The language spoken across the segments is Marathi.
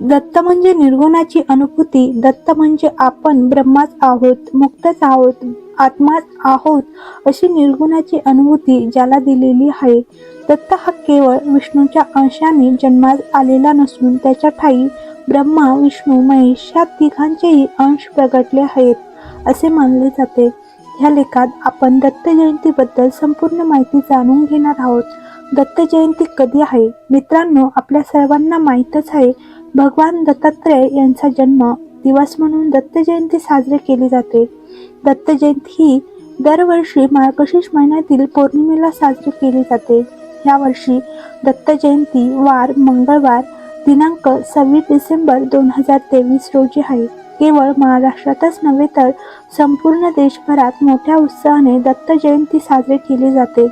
दत्त म्हणजे निर्गुणाची अनुभूती. दत्त म्हणजे आपण ब्रह्माच आहोत मुक्तच आहोत आत्माच आहोत अशी निर्गुणाची अनुभूती ज्याला दिलेली आहे. दत्त हा केवळ विष्णूच्या अंशाने जन्मास आलेला नसून त्याच्या ठाई ब्रह्मा विष्णू महेश या तिघांचेही अंश प्रगटले आहेत असे मानले जाते. ह्या लेखात आपण दत्त जयंतीबद्दल संपूर्ण माहिती जाणून घेणार आहोत. दत्त जयंती कधी आहे? मित्रांनो आपल्या सर्वांना माहीतच आहे. भगवान दत्तात्रय यांचा जन्म दिवस म्हणून दत्त जयंती साजरी केली जाते. दत्त जयंती ही दरवर्षी मार्गशीर्ष महिन्यातील पौर्णिमेला साजरी केली जाते. यावर्षी दत्त जयंती वार मंगळवार दिनांक सव्वीस डिसेंबर दोन हजार तेवीस रोजी आहे. केवळ महाराष्ट्रातच नव्हे तर संपूर्ण देशभरात मोठ्या उत्साहाने दत्त जयंती साजरी केली जाते.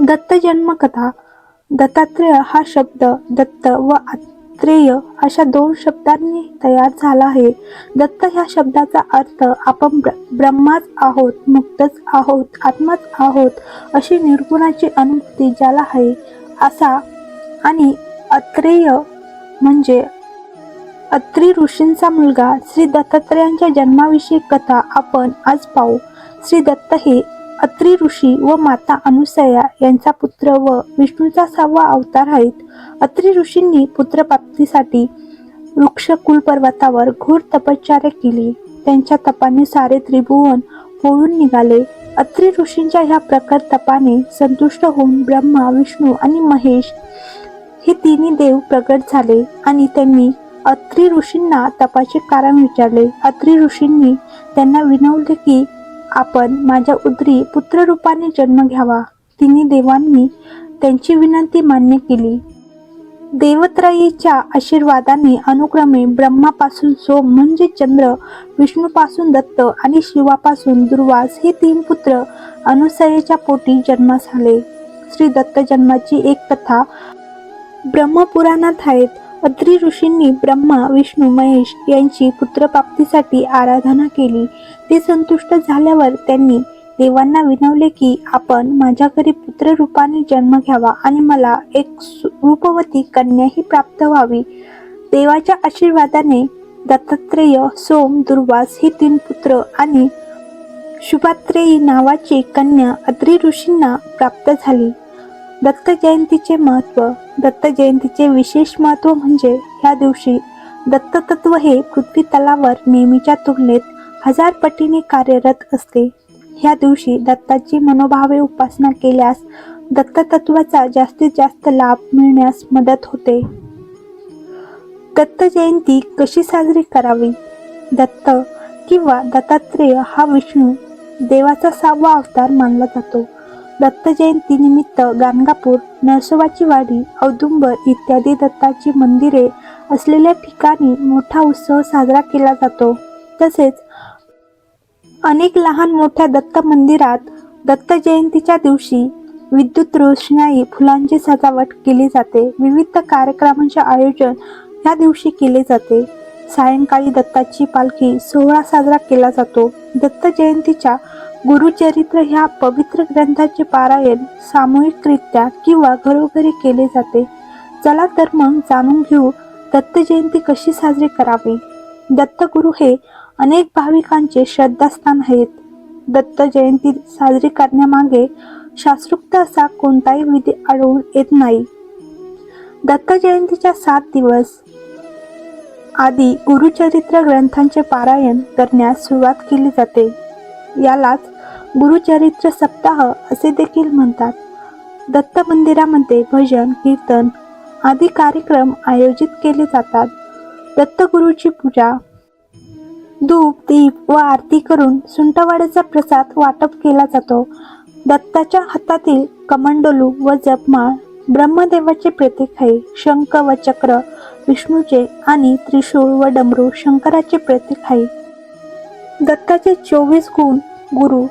दत्त जन्मकथा दत्तात्रेय हा शब्द दत्त व त्रेय अशा दोन शब्दांनी तयार झाला आहे. दत्त ह्या शब्दाचा अर्थ आपण ब्र ब्रह्माच आहोत मुक्तच आहोत आत्माच आहोत अशी निर्गुणाची अनुभूती ज्याला आहे असा आणि अत्रेय म्हणजे अत्री ऋषींचा मुलगा श्री दत्तात्रयांच्या जन्माविषयी कथा आपण आज पाहू. श्री दत्त हे अत्री ऋषी व माता अनुसया यांचा पुत्र व विष्णूचा सहावा अवतार आहेत. अत्री ऋषींनी पुत्रप्राप्तीसाठी वृक्षकुल पर्वतावर घोर तपश्चर्या केली. त्यांच्या तपाने सारे त्रिभुवन पोळून निघाले. अत्री ऋषींच्या ह्या प्रखर तपाने संतुष्ट होऊन ब्रह्मा विष्णू आणि महेश हे तिन्ही देव प्रगट झाले आणि त्यांनी अत्री ऋषींना तपाचे कारण विचारले. अत्री ऋषींनी त्यांना विनवले की आपण माझ्या उदरी पुत्ररूपाने जन्म घ्यावा. तिन्ही देवांनी त्यांची विनंती मान्य केली. देवत्रयीच्या आशीर्वादाने अनुक्रमे ब्रह्मापासून सोम म्हणजे चंद्र विष्णूपासून दत्त आणि शिवापासून दुर्वास हे तीन पुत्र अनुसयेच्या पोटी जन्मास आले. श्री दत्त जन्माची एक कथा ब्रह्मपुराणात आहेत. अत्री ऋषींनी ब्रह्मा विष्णू महेश यांची पुत्रप्राप्तीसाठी आराधना केली. ते संतुष्ट झाल्यावर त्यांनी देवांना विनवले की आपण माझ्या घरी पुत्र रूपाने जन्म घ्यावा आणि मला एक सु- रूपवती कन्याही प्राप्त व्हावी. देवाच्या आशीर्वादाने दत्तात्रेय सोम दुर्वास हे तीन पुत्र आणि शुभात्रेयी नावाची कन्या अत्री ऋषींना प्राप्त झाली. दत्त जयंतीचे महत्त्व दत्त जयंतीचे विशेष महत्त्व म्हणजे ह्या दिवशी दत्ततत्व हे पृथ्वी तलावर नेहमीच्या तुलनेत हजार पटीने कार्यरत असते. ह्या दिवशी दत्ताची मनोभावे उपासना केल्यास दत्ततत्वाचा जास्तीत जास्त लाभ मिळण्यास मदत होते. दत्त जयंती कशी साजरी करावी? दत्त किंवा दत्तात्रेय हा विष्णू देवाचा सहावा अवतार मानला जातो. दत्त गाणगापूर नरसोबाची वाडी औदुंबर इत्यादी दत्ताची मंदिरे असलेल्या ठिकाणी मोठा उत्सव साजरा केला जातो. तसेच अनेक लहान मोठ्या दत्त मंदिरात दत्त जयंतीच्या दिवशी विद्युत रोषणाई फुलांची सजावट केली जाते. विविध कार्यक्रमांचे आयोजन या दिवशी केले जाते. सायंकाळी दत्ताची पालखी सोहळा साजरा केला जातो. दत्त जयंतीच्या गुरुचरित्र ह्या पवित्र ग्रंथाचे पारायण सामूहिकरित्या किंवा घरोघरी केले जाते. चला तर मग जाणून घेऊ दत्त जयंती कशी साजरी करावी. दत्तगुरु हे अनेक भाविकांचे श्रद्धास्थान आहेत. दत्त जयंती साजरी करण्यामागे शास्त्रोक्त असा कोणताही विधी आढळून येत नाही. दत्त जयंतीच्या सात दिवस आधी गुरुचरित्र ग्रंथांचे पारायण करण्यास सुरुवात केली जाते. यालाच गुरुचरित्र सप्ताह असे देखील म्हणतात. दत्त मंदिरामध्ये भजन कीर्तन आदी कार्यक्रम आयोजित केले जातात. दत्तगुरूची पूजा धूप दीप व आरती करून सुंटवाड्याचा प्रसाद वाटप केला जातो. दत्ताच्या हातातील कमंडलू व जपमाळ ब्रह्मदेवाचे प्रतीक आहे. शंख व चक्र विष्णूचे आणि त्रिशूळ व डमरू शंकराचे प्रतीक आहे. दत्ताचे चोवीस गुण गुरु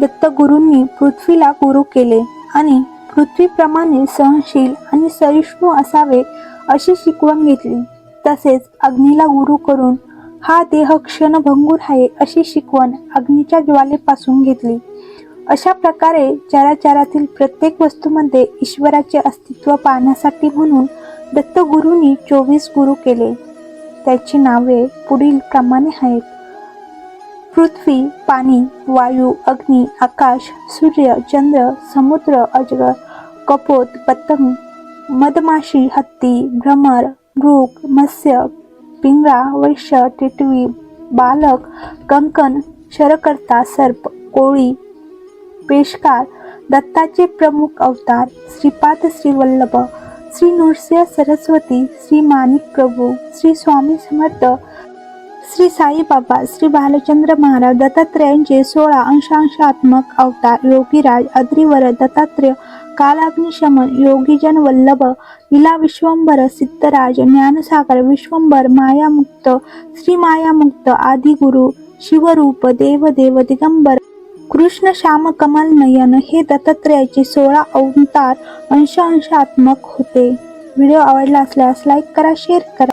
दत्तगुरूंनी पृथ्वीला गुरु केले आणि पृथ्वीप्रमाणे सहनशील आणि सहिष्णू असावे अशी शिकवण घेतली. तसेच अग्नीला गुरु करून हा देह क्षणभंगूर आहे अशी शिकवण अग्नीच्या ज्वालेपासून घेतली. अशा प्रकारे चराचरातील प्रत्येक वस्तूमध्ये ईश्वराचे अस्तित्व पाहण्यासाठी म्हणून दत्तगुरूंनी चोवीस गुरु केले. त्याची नावे पुढील प्रमाणे आहेत. पृथ्वी पाणी वायू अग्नी आकाश सूर्य चंद्र समुद्र अजगर कपोत पतंग मधमाशी हत्ती भ्रमर मृग मत्स्य पिंगळा वैश्य टिटवी बालक कंकण शरकर्ता सर्प कोळी पेशकार दत्ताचे प्रमुख अवतार श्रीपाद श्रीवल्लभ श्री नृसिंह सरस्वती श्री माणिक प्रभू श्री स्वामी समर्थ श्री साईबाबा श्री बालचंद्र महाराज दत्तात्रयांचे सोळा अंशांशात्मक अवतार योगीराज अद्रिवर दत्तात्रेय कालाग्निशमन योगीजन वल्लभ इला विश्वंभर सिद्धराज ज्ञानसागर विश्वंभर मायामुक्त श्री मायामुक्त आदिगुरु शिवरूप देवदेव दिगंबर कृष्ण श्याम कमल नयन हे दत्तात्रयाचे सोळा अवतार अंश अंशात्मक होते. व्हिडिओ आवडला असल्यास लाईक करा शेअर करा.